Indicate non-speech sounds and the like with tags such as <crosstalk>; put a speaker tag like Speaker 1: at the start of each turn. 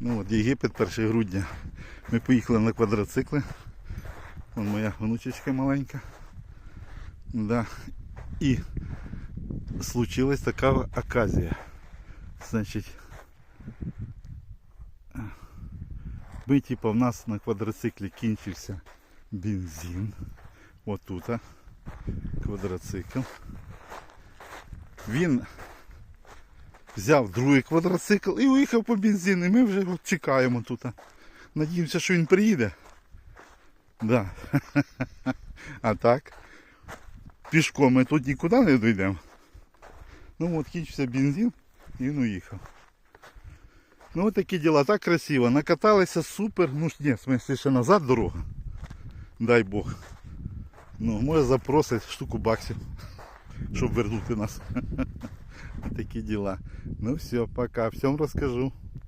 Speaker 1: Ну от Єгипет 1 грудня. Ми поїхали на квадроцикли. Вон моя внучечка маленька. Да. І случилась така оказія. Значить, ми, типу, в нас на квадроциклі кінчився бензин. Отут. Квадроцикл. Він взяв другий квадроцикл і уїхав по бензин. І ми вже чекаємо тут. Надіємося, що він приїде. Да. <laughs> А так. Пішком ми тут нікуди не дійдемо. Ну от кінчився бензин і він уїхав. Ну от такі діла, так красиво. Накаталися супер. Ну ні, в смысле ще назад дорога. Дай Бог. Ну, може запросить штуку баксів, щоб вернути нас. <laughs> Такі дела. Ну все, пока. всем розкажу.